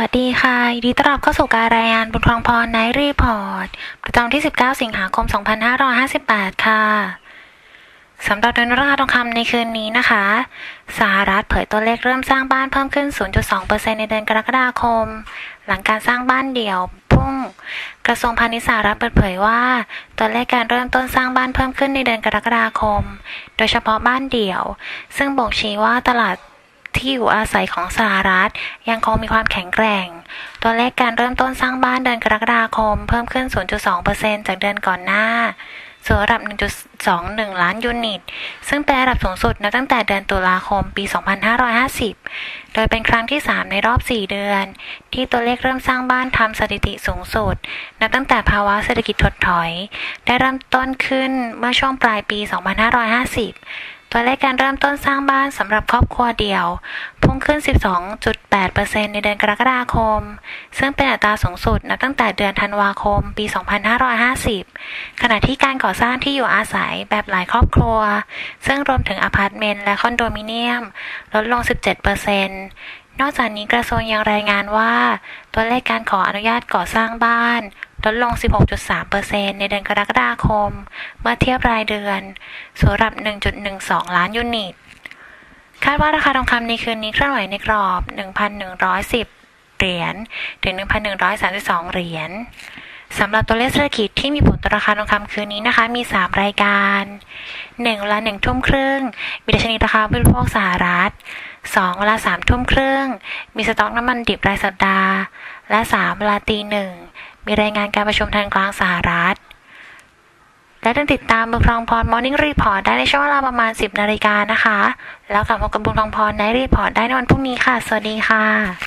วัสดีค่ะยินดีต้อนรับเข้าสู่การรายงานบุญครองพรไนรีพอร์ต ประจำที่ 19 สิงหาคม 2558 ค่ะ สำหรับเดือนราคาทองคำในคืนนี้นะคะ สหรัฐเผยตัวเลขเริ่มสร้างบ้านเพิ่มขึ้น 0.2%ในเดือนกรกฎาคม หลังการสร้างบ้านเดี่ยวพุ่ง กระทรวงพาณิชย์สหรัฐเปิดเผยว่า ตัวเลขการเริ่มต้นสร้างบ้านเพิ่มขึ้นในเดือนกรกฎาคม โดยเฉพาะบ้านเดี่ยว ซึ่งบ่งชี้ว่าตลาด ที่อยู่อาศัยของสหรัฐ ยังคงมีความแข็งแกร่ง ตัวเลขการเริ่มต้นสร้างบ้านเดือนกรกฎาคม เพิ่มขึ้น 0.2%จากเดือนก่อนหน้าสู่ระดับ 1.21 ล้านยูนิต ซึ่งเป็นระดับสูงสุดนับตั้งแต่เดือนตุลาคมปี 2550 โดยเป็นครั้งที่ 3 ในรอบ 4 เดือน ที่ตัวเลขเริ่มสร้างบ้านทำสถิติสูงสุด นับตั้งแต่ภาวะเศรษฐกิจถดถอย ได้เริ่มต้นขึ้นเมื่อช่วงปลายปี 2550 ตัวเลขการเริ่มต้นสร้างบ้านสำหรับครอบครัวเดี่ยว พุ่งขึ้น 12.8%ในเดือนกรกฎาคม ซึ่งเป็นอัตราสูงสุดนับตั้งแต่เดือนธันวาคม ปี 2550 ขณะที่การก่อสร้างที่อยู่อาศัยแบบหลายครอบครัว ซึ่งรวมถึงอพาร์ตเมนต์และคอนโดมิเนียม ลดลง 17%นอกจากนี้กระทรวงยังรายงานว่า ตัวเลขการขออนุญาตก่อสร้างบ้าน ลดลง 16.3%ในเดือนกรกฎาคม เมื่อเทียบรายเดือนสู่ระดับ 1.12 ล้านยูนิต คาดว่าราคาทองคำในคืนนี้เคลื่อนไหวในกรอบ 1,110 เหรียญถึง 1,132 เหรียญสำหรับตัวเลขเศรษฐกิจที่มีผลต่อราคาทองคำคืนนี้นะคะ มี 3 รายการ1เวลา1ทุ่มครึ่ง มีดัชนีราคาผู้บริโภคสหรัฐ 2 เวลา3ทุ่มครึ่ง มีสต็อกน้ำมันดิบรายสัปดาห์ และ 3 เวลาตีหนึ่ง มีรายงานการประชุมทางกลางสหรัฐ และติดติดตามบุญพองพรมอร์นิ่งรีพอร์ตได้ในช่วงเวลาประมาณ 10 นาฬิกานะคะ แล้วกลับมากับบุญพองพรในรีพอร์ตได้ในวันพรุ่งนี้ค่ะ สวัสดีค่ะ